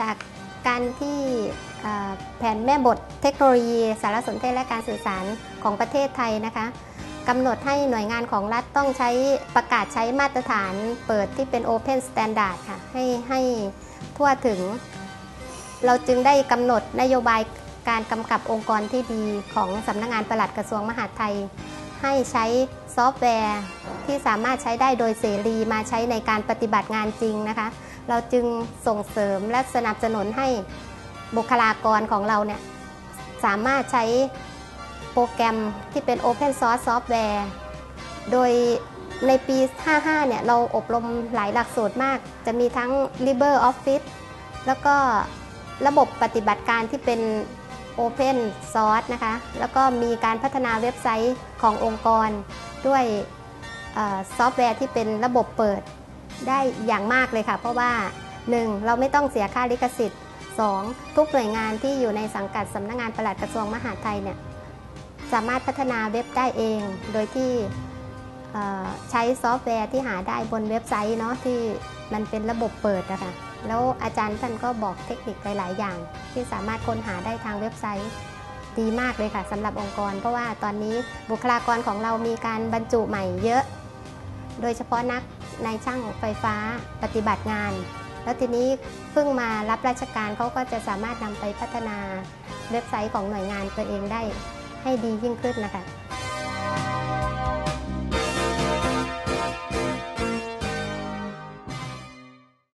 จากการที่แผนแม่บทเทคโนโลยี สารสนเทศและการสื่อสารของประเทศไทยนะคะกำหนดให้หน่วยงานของรัฐต้องใช้ประกาศใช้มาตรฐานเปิดที่เป็น Open Standard ค่ะให้ให้ทั่วถึง เราจึงได้กำหนดนโยบายการกำกับองค์กรที่ดีของสำนักงงานปลัดกระทรวงมหาดไทย ให้ใช้ซอฟต์แวร์ ที่สามารถใช้ได้โดยเสรีมาใช้ในการปฏิบัติงานจริงนะคะ เราจึงส่งเสริมและสนับสนุนให้บุคลากรของเราเนี่ยสามารถใช้โปรแกรมที่เป็น Open Source Software โดยในปี 55 เนี่ย เราอบรมหลายหลักสูตรมาก จะมีทั้ง LibreOffice แล้วก็ระบบปฏิบัติการที่เป็น Open Source นะคะ แล้วก็มีการพัฒนาเว็บไซต์ขององค์กร ด้วยซอฟต์แวร์ที่เป็นระบบเปิดได้อย่างมากเลยค่ะ เพราะว่า 1. เราไม่ต้องเสียค่าลิขสิทธิ์ 2. ทุกหน่วยงานที่อยู่ในสังกัดสำนักงงานปลัดกระทรวงมหาดไทยเนี่ยสามารถพัฒนาเว็บได้เอง โดยที่ใช้ซอฟต์แวร์ที่หาได้บนเว็บไซต์เนาะที่ มันเป็นระบบเปิดอะคะแล้วอาจารย์ท่านก็บอกเทคนิคหลาย ๆ อย่าง ที่สามารถค้นหาได้ทางเว็บไซต์ดีมากเลยค่ะสำหรับองค์กร เพราะว่าตอนนี้บุคลากรของเรามีการบรรจุใหม่เยอะ โดยเฉพาะนักนายช่างไฟฟ้าปฏิบัติงาน แล้วทีนี้เพิ่งมารับราชการเขาก็จะสามารถนำไปพัฒนาเว็บไซต์ของหน่วยงานตัวเองได้ให้ดียิ่งขึ้นนะคะ